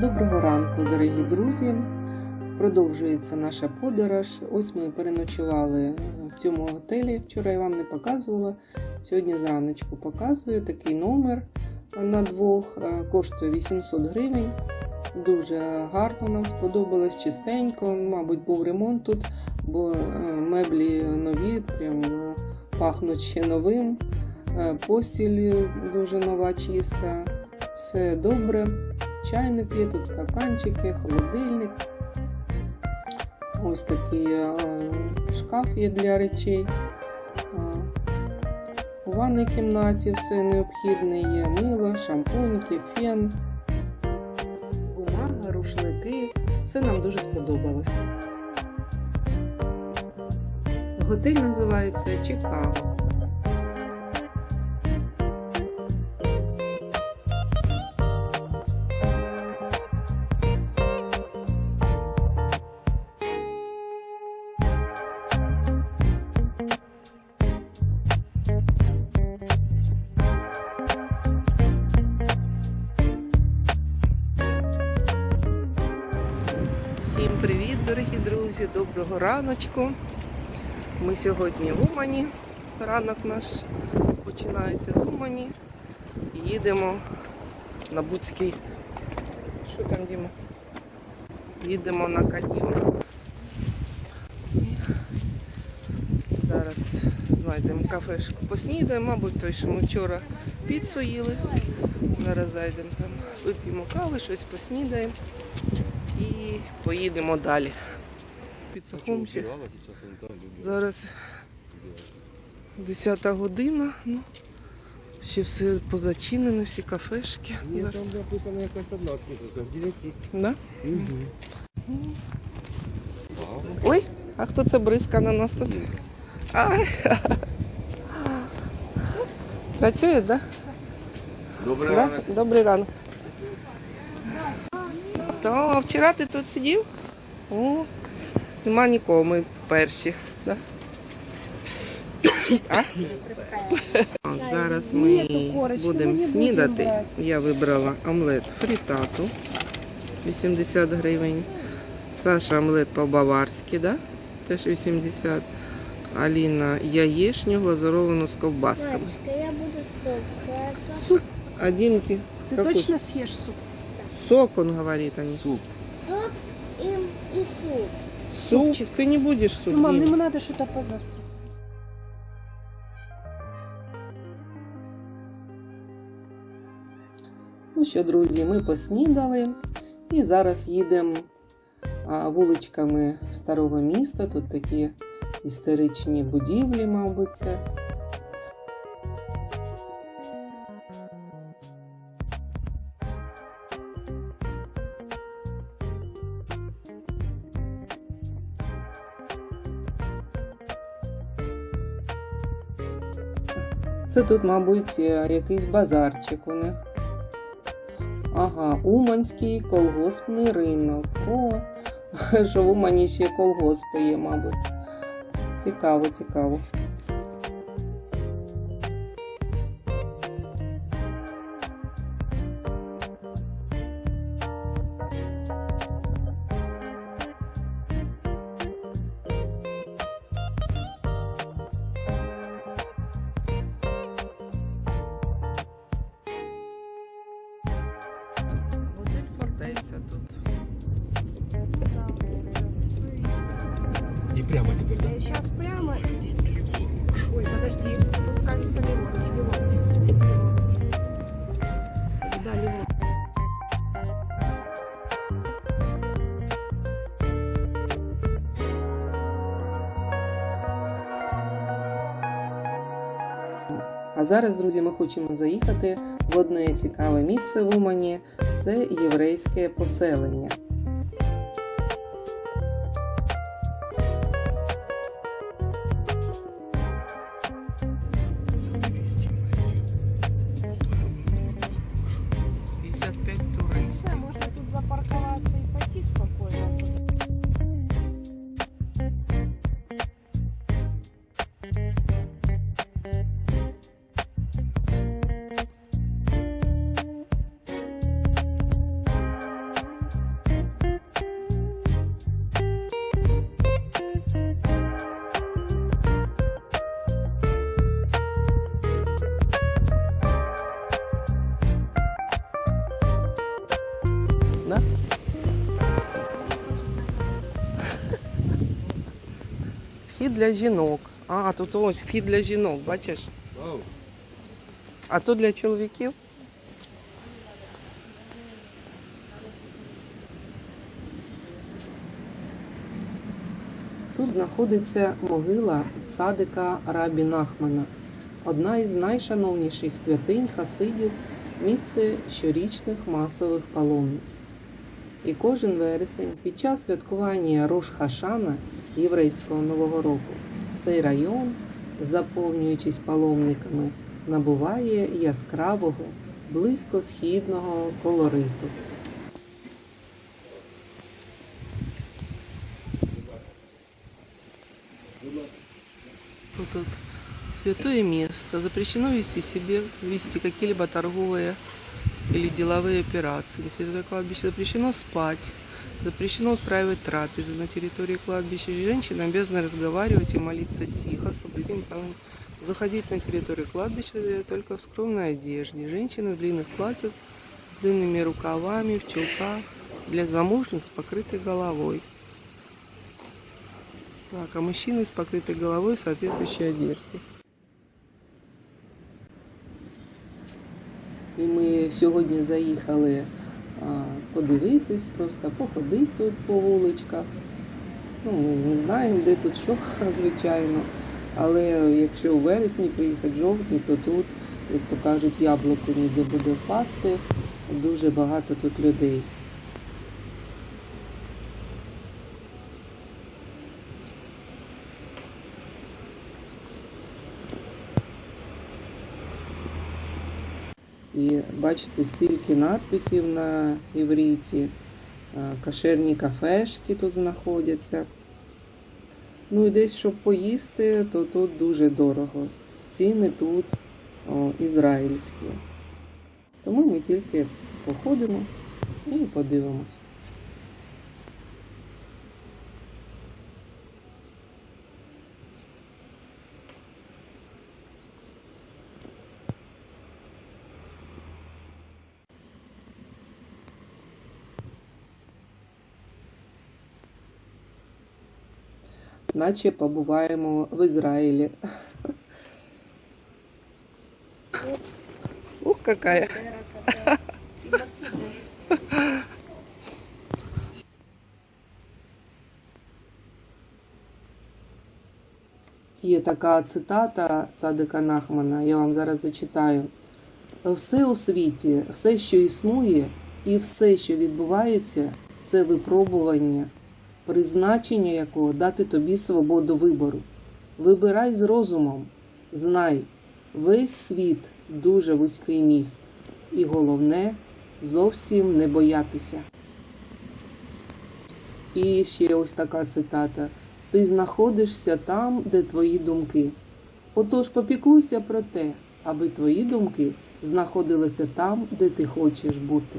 Доброго ранку, дорогі друзі! Продовжується наша подорож. Ось ми переночували в цьому готелі. Вчора я вам не показувала. Сьогодні зранечку показую такий номер на двох. Е, Коштує 800 гривень. Дуже гарно нам сподобалось, чистенько. Мабуть, був ремонт тут, бо е, меблі нові, прям е, пахнуть ще новим. Постіль дуже нова, чиста. Все добре. Чайник є, тут стаканчики, холодильник. Ось такий е, шкаф є для речей. Е, У ванній кімнаті все необхідне є. Мило, шампуньки, фен, бумага, рушники. Все нам дуже сподобалось. Готель називається Чикаго. Доброго раночку. Ми сьогодні в Умані. Ранок наш починається з Умані. І їдемо на Буцький. Що там, Діма? Їдемо на каньйон. Зараз знайдемо кафешку, поснідаємо, мабуть, той, що ми вчора піцу їли. Зараз зайдемо там, вип'ємо кави, щось поснідаємо і поїдемо далі. Під. Зараз 10 година. Ну, ще все позачинено, всі кафешки. Ні, там написано якась одна книжка, з 9. Да? Угу. Ой, а хто це бризка на нас тут? Ай. Працює, так? Да? Добрий Да? Добрий ранок. То вчора ти тут сидів? О, нема нікого, ми перші. Да? А? Так, Зараз ми будемо снідати. Я вибрала омлет фрітату 80 гривень. Саша омлет по-баварськи, да? Теж 80. Аліна яєчню глазуровану з ковбасками. Я буду сок. Суп. А Димки? Ты какой точно съешь суп? Сок, он говорит, а не суп. Суп. Сок и, и суп. Суп? Супчик. Ты не будешь суп Ну, мам, ему надо что-то позавтракать. Ну що, друзі, ми поснідали і зараз їдемо а, вуличками старого міста. Тут такі історичні будівлі, мабуть, це. Це тут, мабуть, е, якийсь базарчик у них. Ага, Уманський колгоспний ринок. О, що в Умані ще колгоспи є, мабуть. Цікаво, цікаво. Фортеця тут. И прямо теперь, да? Сейчас прямо. А зараз, друзі, ми хочемо заїхати в одне цікаве місце в Умані. Це єврейське поселення. Да? Вхід для жінок. А, тут ось вхід для жінок, бачиш? А то для чоловіків. Тут знаходиться могила садика Рабі Нахмана, одна із найшановніших святинь Хасидів, місце щорічних масових паломництв. І кожен вересень під час святкування Рош Хашана єврейського нового року цей район, заповнюючись паломниками, набуває яскравого, близько східного колориту. Тут святое место. Запрещено вести себе, вести какие-либо торговые или деловые операции. На территории кладбища запрещено спать. Запрещено устраивать трапезы на территории кладбища. Женщины обязаны разговаривать и молиться тихо, с соблюдением правил. Заходить на территорию кладбища только в скромной одежде. Женщины в длинных платьях с длинными рукавами, в чулках. Для замужних с покрытой головой. Так, а мужчины с покрытой головой в соответствующей одежде. І ми сьогодні заїхали подивитись, просто походити тут по вуличках. Ну, ми не знаємо, де тут що, звичайно. Але якщо у вересні приїхати, жовтні, то тут, як то кажуть, яблуко ніде буде впасти. Дуже багато тут людей. І бачите, стільки надписів на івриті, кашерні кафешки тут знаходяться. Ну і десь, щоб поїсти, то тут дуже дорого. Ціни тут о, ізраїльські. Тому ми тільки походимо і подивимось. Наче побуваємо в Ізраїлі. Ух, какая! Є така цитата Цадика Нахмана, я вам зараз зачитаю. Все у світі, все, що існує, і все, що відбувається, це випробування, призначення якого дати тобі свободу вибору. Вибирай з розумом, знай, весь світ дуже вузький міст, і головне зовсім не боятися. І ще ось така цитата: Ти знаходишся там, де твої думки. Отож попіклуйся про те, аби твої думки знаходилися там, де ти хочеш бути.